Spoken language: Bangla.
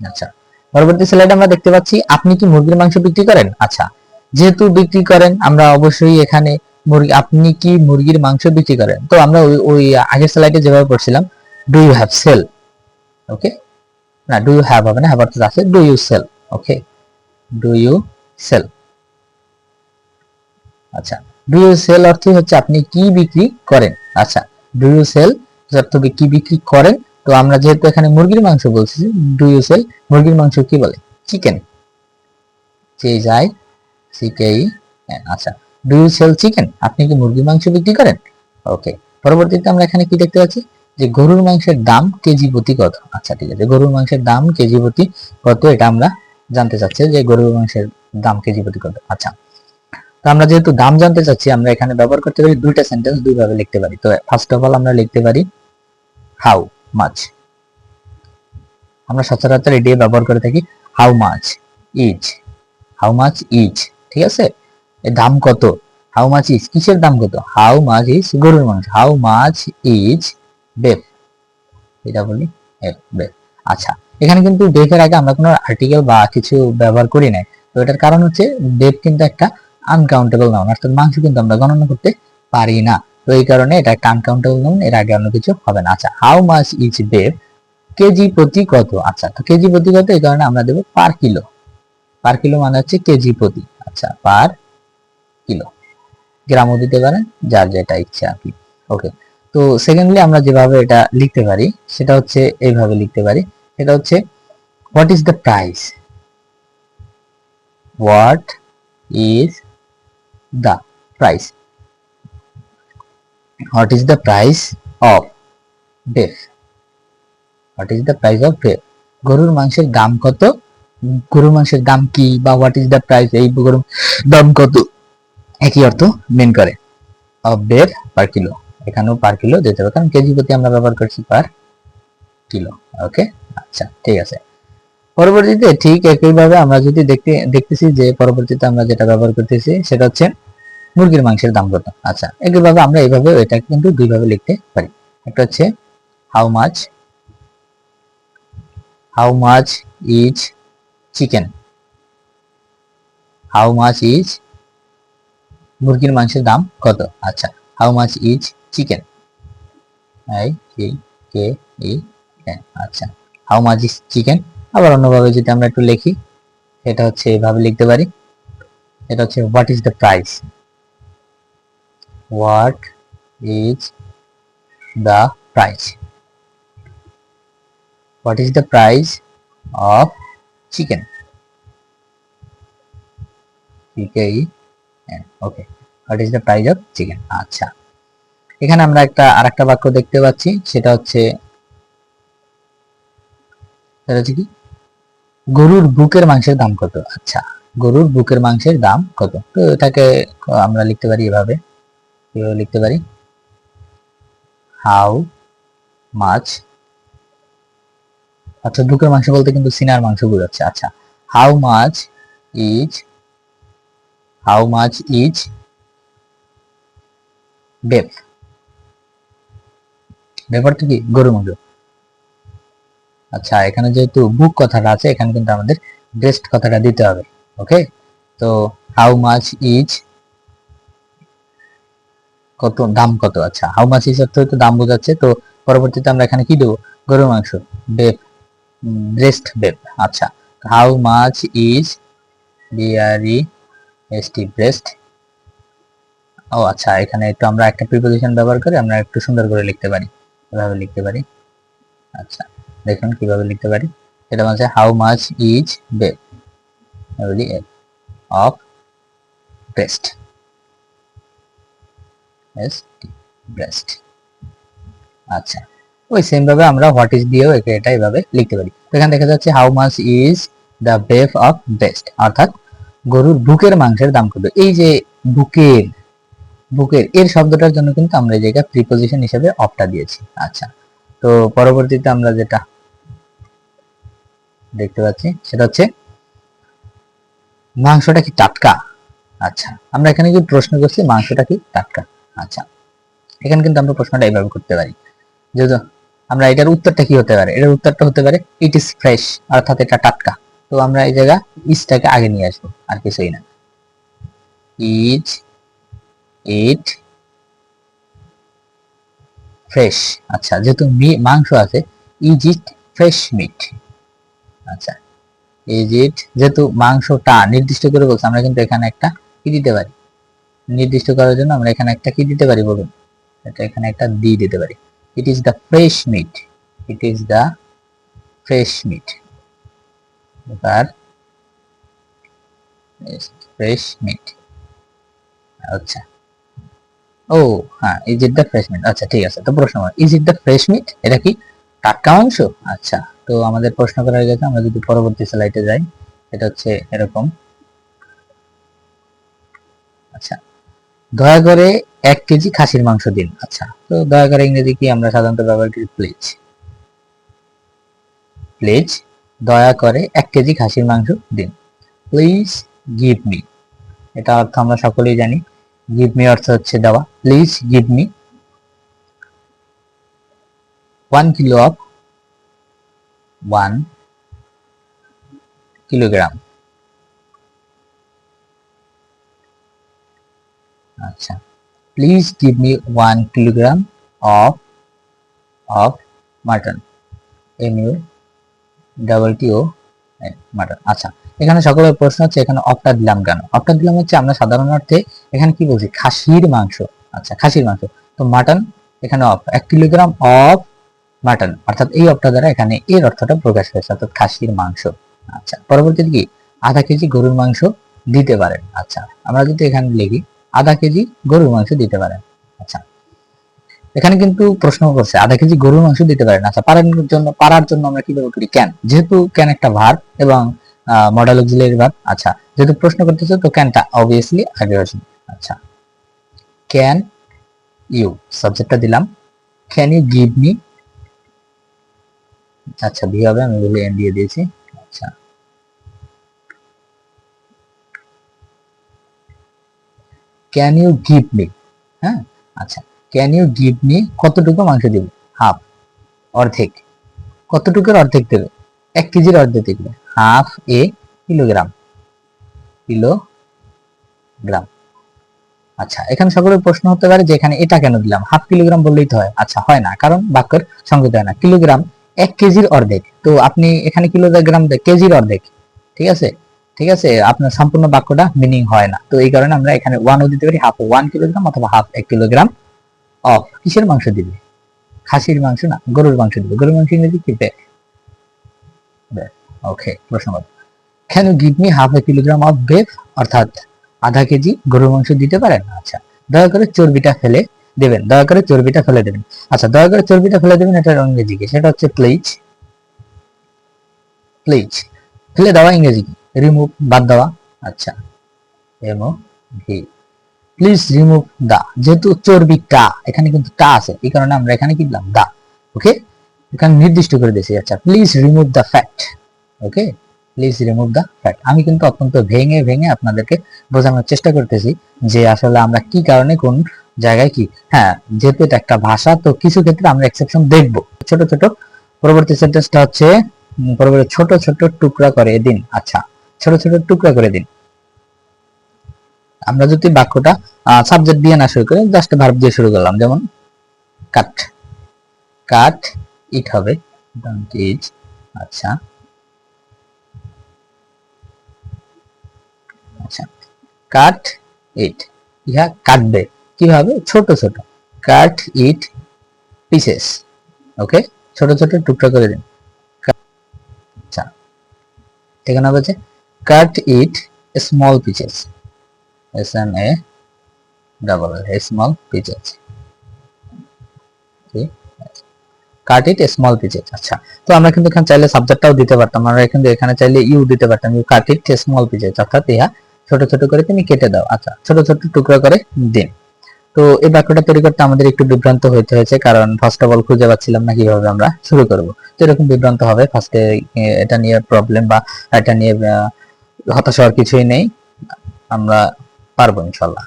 আচ্ছা। পরবর্তী স্লাইডে আমরা দেখতে পাচ্ছি, আপনি কি মুরগির মাংস বিক্রি করেন? আচ্ছা। যেহেতু বিক্রি করেন, আমরা অবশ্যই এখানে আপনি কি মুরগির মাংস বিক্রি করেন? তো আমরা ওই আগের স্লাইডে যেভাবে পড়ছিলাম do you have sell okay না ডু ইউ হ্যাভ হবে না হ্যাভ আছে do you sell okay do you sell আচ্ছা। ডু ইউ সেল অর্থ হচ্ছে আপনি কি বিক্রি করেন? আচ্ছা। ডু ইউ সেল অর্থ কি বিক্রি করেন? তো আমরা যেহেতু এখানে মুরগির মাংস বলছি ডু ইউ সেল মুরগির মাংস কি বলে? চিকেন যে যায় সিকেই আচ্ছা। ডু ইউ সেল চিকেন আপনি কি মুরগির মাংস বিক্রি করেন? ওকে পরবর্তীতে আমরা এখানে কি দেখতে পাচ্ছি? যে গরুর মাংসের দাম কেজি প্রতি কত? আচ্ছা ঠিক আছে। গরুর মাংসের দাম কেজি প্রতি কত? এটা আমরা জানতে চাচ্ছি যে গরুর মাংসের দাম কেজি প্রতি কত? আচ্ছা। তো আমরা যেহেতু দাম জানতে চাচ্ছি, আমরা এখানে ব্যবহার করতে পারি দুইটা সেন্টেন্স দুইভাবে লিখতে পারি। তো ফার্স্ট অফ অল আমরা লিখতে পারি হাউ মাছ। আমরা সচরাচর এটি ব্যবহার করে থাকি how much, is. How much, is, ঠিক আছে? দাম কত? How much, is. কিসের দাম কত? হাউ মাছ, ইজ, গরুর মাংস। How much, is, beef. এটা বলি, বেফ আচ্ছা এখানে কিন্তু বেফের আগে আমরা কোনো আর্টিকেল বা কিছু ব্যবহার করি নাই। তো এটার কারণ হচ্ছে, বেফ কিন্তু একটা আনকাউন্টেবল নাউন অর্থাৎ মাংস কিন্তু আমরা গণনা করতে পারি না। তো এই কারণে এটা একটা আনকাউন্টেবল নাউন এর আগে অন্য কিছু হবে না। আচ্ছা how much is beef KG প্রতি কত? আচ্ছা তো কেজি প্রতি কত? এই কারণে আমরা দেবো পার কিলো পার কিলো মানে হচ্ছে কেজি প্রতি। আচ্ছা পার কিলো গ্রামও দিতে পারেন, যার যেটা ইচ্ছে আর কি। ওকে তো সেকেন্ডলি আমরা যেভাবে এটা লিখতে পারি, সেটা হচ্ছে এইভাবে লিখতে পারি। সেটা হচ্ছে what is the price what is the price what is the price of beef what is the price of beef গরুর মাংসের দাম কত? গরুর মাংসের দাম কি বা হোয়াট ইজ দ্য প্রাইস এই গরুর দাম কত? একই অর্থ মেন করে। অফ বেফ পার কিলো এখানেও পার কিলো দিতে হবে, কারণ কেজি প্রতি আমরা ব্যবহার করছি পার কিলো ওকে আচ্ছা ঠিক আছে। পরবর্তীতে ঠিক একইভাবে আমরা যদি দেখতে, দেখতেছি যে পরবর্তীতে আমরা যেটা ব্যবহার করতেছি, সেটা হচ্ছে মুরগির মাংসের দাম কত? আচ্ছা একইভাবে আমরা এইভাবে এটা কিন্তু দুইভাবে লিখতে পারি। একটা হচ্ছে how much how much is chicken how much is মুরগির মাংসের দাম কত? আচ্ছা how much is chicken I C K E N আচ্ছা হাউ মাছ ইজ চিকেন আবার অন্যভাবে যদি আমরা একটু লিখি, এটা হচ্ছে এভাবে লিখতে পারি। এটা হচ্ছে what is the price what is the price what is the price of chicken chicken okay what is the price of chicken আচ্ছা। এখানে আমরা একটা, আরেকটা বাক্য দেখতে পাচ্ছি, সেটা হচ্ছে সেটা হচ্ছে কি? গরুর বুকের মাংসের দাম কত? আচ্ছা গরুর বুকের মাংসের দাম কত? তো এটাকে আমরা লিখতে পারি এভাবে। কীভাবে লিখতে পারি? হাউ মাছ আচ্ছা বুকের মাংস বলতে কিন্তু সিনার মাংস বোঝাচ্ছে। আচ্ছা how much is how much is beef ব্যাপারটা কি? গরুর মাংস আচ্ছা এখানে যেহেতু বুক কথাটা আছে, এখানে কিন্তু আমাদের ব্রেস্ট কথাটা দিতে হবে ওকে তো হাউ মাছ ইজ কত, দাম কত? আচ্ছা হাউ মাছ অর্থ হয়তো দাম বোঝাচ্ছে। তো পরবর্তীতে আমরা এখানে কি দেবো? গরুর মাংস বেপ ব্রেস্ট বেপ আচ্ছা how much is B R E S T breast ও আচ্ছা এখানে একটু আমরা একটা প্রিপোজিশন ব্যবহার করে, আমরা একটু সুন্দর করে লিখতে পারি। এভাবে লিখতে পারি? আচ্ছা দেখুন কীভাবে লিখতে পারি। এটা হচ্ছে how much is bed of breast breast আচ্ছা ওই সেম ভাবে আমরা হোয়াট ইজ দিয়েও এটা এভাবে লিখতে পারি। এখানে দেখা যাচ্ছে how much is the beef of best অর্থাৎ গরুর বুকের মাংসের দাম কত? এই যে বুকের বুকের, এর শব্দটার জন্য কিন্তু আমরা এই জায়গায় প্রিপোজিশন হিসেবে অপটা দিয়েছি। আচ্ছা তো পরবর্তীতে আমরা যেটা দেখতে পাচ্ছি, সেটা হচ্ছে মাংসটা কি টাটকা? আচ্ছা আমরা এখানে কি প্রশ্ন করছি, মাংসটা কি টাটকা? আচ্ছা। এখানে কিন্তু আমরা প্রশ্নটা এইভাবে করতে পারি। যেহেতু আমরা এটার উত্তরটা কি হতে পারে? এটার উত্তরটা হতে পারে ইট ইজ ফ্রেশ অর্থাৎ এটা টাটকা। তো আমরা এই জায়গা ইজটাকে আগে নিয়ে আসব, আর কিছুই না। ইজ ইট ফ্রেশ আচ্ছা যেহেতু মাংস আছে ইজ ইট ফ্রেশ মিট আচ্ছা ইজ ইট যেহেতু মাংসটা নির্দিষ্ট করে বলছে, আমরা কিন্তু এখানে একটা কি দিতে পারি? নির্দিষ্ট করার জন্য আমরা এখানে একটা কি দিতে পারি বলুন? এটা এখানে একটা দি দিতে পারি। It is the fresh meat it is the fresh meat এবার ফ্রেশ মিট আচ্ছা। ও হ্যাঁ is it the fresh meat আচ্ছা ঠিক আছে, তো প্রশ্ন is it the fresh meat এটা কি টাটকা মাংস? আচ্ছা তো আমাদের প্রশ্ন করা হয়ে গেছে, আমরা যদি পরবর্তী স্লাইডে যাই, এটা হচ্ছে এরকম। আচ্ছা দয়া করে এক কেজি খাসির মাংস দিন। আচ্ছা তো দয়া করে ইংরেজি কি আমরা সাধারণত ব্যবহার করি? প্লিজ প্লিজ দয়া করে এক কেজি খাসির মাংস দিন। প্লিজ গিভ মি এটা অর্থ আমরা সকলেই জানি। গিভ মি অর্থ হচ্ছে দেওয়া। Please give me one kilo of one kilogram আচ্ছা। Please give me one kilogram of of mutton M U double T O mutton আচ্ছা এখানে সকলের প্রশ্ন হচ্ছে এখানে অফটা দিলাম কেন? অফটা দিলাম হচ্ছে আমরা সাধারণ অর্থে এখানে কি বলছি? খাসির মাংস। আচ্ছা খাসির মাংস। তো মাটন এখানে অফ এক কিলোগ্রাম অফ মাটন অর্থাৎ এই অফটা দ্বারা এখানে এর অর্থটা প্রকাশ হয়েছে, অর্থাৎ খাসির মাংস। আচ্ছা পরবর্তীতে কি? আধা কেজি গরুর মাংস দিতে পারেন। আচ্ছা আমরা যদি এখানে লিখি আধা কেজি গরুর মাংস দিতে পারেন। আচ্ছা। এখানে কিন্তু প্রশ্ন করছে, আধা কেজি গরুর মাংস দিতে পারেন। আচ্ছা পারার জন্য পারার জন্য আমরা কি ব্যবহার করি? ক্যান যেহেতু ক্যান একটা ভার এবং মডেল অক্সিলারি ভার আচ্ছা। যেহেতু প্রশ্ন করতেছে, তো ক্যানটা অবভিয়াসলি আগে আসবে আচ্ছা। ক্যান ইউ সাবজেক্টটা দিলাম। ক্যান ইউ গিভ মি আচ্ছা ভি হবে, আমি বলে এন দিয়ে দিয়েছি। আচ্ছা। ক্যান ইউ গিভ মি হ্যাঁ? আচ্ছা ক্যান ইউ গিভ মি কতটুকু মাংস দেবে? হাফ অর্ধেক। কতটুকুর অর্ধেক দেবে? এক কেজির অর্ধেক দেবে। হাফ এ কিলোগ্রাম কিলোগ্রাম আচ্ছা এখানে সকলের প্রশ্ন হতে পারে যে এখানে এটা কেন দিলাম? হাফ কিলোগ্রাম বললেই তো হয়। আচ্ছা হয় না, কারণ বাক্যের সংযুক্ত হয় না। কিলোগ্রাম এক কেজির অর্ধেক। তো আপনি এখানে কিলোগ্রাম কেজির অর্ধেক। ঠিক আছে? ঠিক আছে? আপনার সম্পূর্ণ বাক্যটা মিনিং হয় না। তো এই কারণে আমরা এখানে ওয়ানও দিতে পারি হাফ ওয়ান কিলোগ্রাম অথবা হাফ এক কিলোগ্রাম অফ কিসের মাংস দিবে? খাসির মাংস না, গরুর মাংস দিবে। গরুর মাংস ইংরেজি কি? বেক ওকে প্রশ্ন you give me half a kilogram of beef অর্থাৎ আধা কেজি গরুর মাংস দিতে পারেন? আচ্ছা দয়া করে চর্বিটা ফেলে দেবেন। দয়া করে চর্বিটা ফেলে দেবেন। আচ্ছা দয়া করে চর্বিটা ফেলে দেবেন এটা ইংরেজি কি? সেটা হচ্ছে প্লিজ প্লিজ ফেলে দেওয়া ইংরেজি কি? রিমুভ বাদ দেওয়া। আচ্ছা এমো ভি প্লিজ রিমুভ দা। যেহেতু চর্বিটা এখানে কিন্তু টা আছে, এই কারণে আমরা এখানে কি দিলাম? দা। ওকে এখানে নির্দিষ্ট করে দিয়েছি। আচ্ছা please remove the fat okay please remove the fat আমি কিন্তু অত্যন্ত ভেঙে ভেঙে আপনাদেরকে বোঝানোর চেষ্টা করতেছি যে আসলে আমরা কি কারণে কোন জায়গায় কি। হ্যাঁ যেহেতু এটা একটা ভাষা, তো কিছু ক্ষেত্রে আমরা এক্সেপশন দেখব। ছোট ছোট, পরবর্তী সেন্টেন্সটা হচ্ছে পরবর্তী ছোট ছোট টুকরা করে দিন আচ্ছা ছোট ছোট টুকরা করে দিন। আমরা যদি বাক্যটা সাবজেক্ট দিয়ে না শুরু করে জাস্ট ভার্ব দিয়ে শুরু করলাম। যেমন কাট কাট ইট হবে। ডোন্ট ইট আচ্ছা। আচ্ছা। কাট ইট ইহা কাটবে। কীভাবে ছোট ছোট। Cut it pieces okay? ছোট ছোট টুকরা করে দিন। আচ্ছা। এখানে বলছে cut it small pieces S N A double small pieces cut it small pieces আচ্ছা তো আমরা কিন্তু এখানে চাইলে সাবজেক্টটাও দিতে পারতাম। আমরা কিন্তু এখানে চাইলে ইউ দিতে পারতাম। You cut it small pieces অর্থাৎ ইহা ছোট ছোট করে তুমি কেটে দাও। আচ্ছা ছোট ছোট টুকরো করে দিন। তো এই বাক্যটা তৈরি করতে আমাদের একটু বিভ্রান্ত হইতে হয়েছে, কারণ ফার্স্ট অফ অল খুঁজে পাচ্ছিলাম না কীভাবে আমরা শুরু করব। তো এরকম বিভ্রান্ত হবে ফার্স্টে এটা নিয়ে প্রবলেম বা এটা নিয়ে হতাশ হওয়ার কিছুই নেই। আমরা পারব ইনশাল্লাহ।